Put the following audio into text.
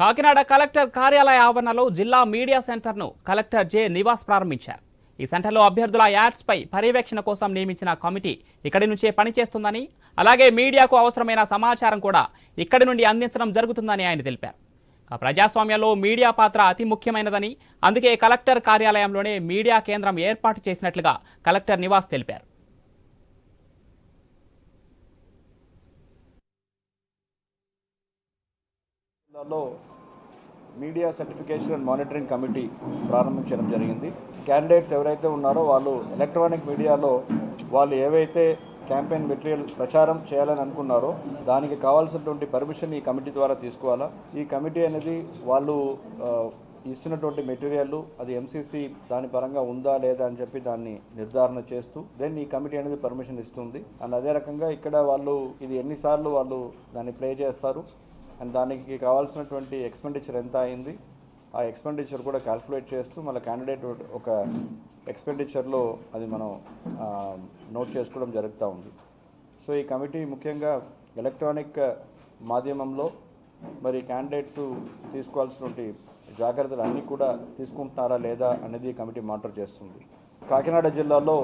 Kakinada collector కార్యాలయ ఆవరణలో జిల్లా మీడియా సెంటర్ను కలెక్టర్ జె నివాస్ ప్రారంభించారు. ఈ సెంటర్లో అభ్యర్థుల యాడ్స్పై పర్యవేక్షణ కోసం నియమించిన కమిటీ ఇక్కడి నుంచే పనిచేస్తుందని అలాగే మీడియాకు అవసరమైన సమాచారం కూడా ఇక్కడి నుండి అందించడం జరుగుతుందని ఆయన తెలిపారు. ప్రజాస్వామ్యంలో మీడియా పాత్ర అతి ముఖ్యమైనదని అందుకే కలెక్టర్ కార్యాలయంలోనే మీడియా కేంద్రం ఏర్పాటు చేసినట్లుగా కలెక్టర్ నివాస్ తెలిపారు. జిల్లాలో media certification and monitoring committee ప్రారంభించడం జరిగింది. క్యాండిడేట్స్ ఎవరైతే ఉన్నారో వాళ్ళు ఎలక్ట్రానిక్ మీడియాలో వాళ్ళు ఏవైతే క్యాంపెయిన్ మెటీరియల్ ప్రచారం చేయాలని అనుకున్నారో దానికి కావాల్సినటువంటి పర్మిషన్ ఈ కమిటీ ద్వారా తీసుకోవాలా? ఈ కమిటీ అనేది వాళ్ళు ఇచ్చినటువంటి మెటీరియల్ అది ఎంసీసీ దాని పరంగా ఉందా లేదా అని చెప్పి దాన్ని నిర్ధారణ చేస్తూ దెన్ ఈ కమిటీ అనేది పర్మిషన్ ఇస్తుంది. అండ్ అదే రకంగా ఇక్కడ వాళ్ళు ఇది ఎన్నిసార్లు వాళ్ళు దాన్ని ప్లే చేస్తారు. అండ్ దానికి కావాల్సినటువంటి ఎక్స్పెండిచర్ ఎంత అయింది? ఆ ఎక్స్పెండిచర్ కూడా క్యాల్కులేట్ చేస్తూ మళ్ళీ క్యాండిడేట్ ఒక ఎక్స్పెండిచర్లో అది మనం నోట్ చేసుకోవడం జరుగుతూ ఉంది. సో ఈ కమిటీ ముఖ్యంగా ఎలక్ట్రానిక్ మాధ్యమంలో మరి క్యాండిడేట్స్ తీసుకోవాల్సినటువంటి జాగ్రత్తలు అన్నీ కూడా తీసుకుంటున్నారా లేదా అనేది కమిటీ మానిటర్ చేస్తుంది. కాకినాడ జిల్లాలో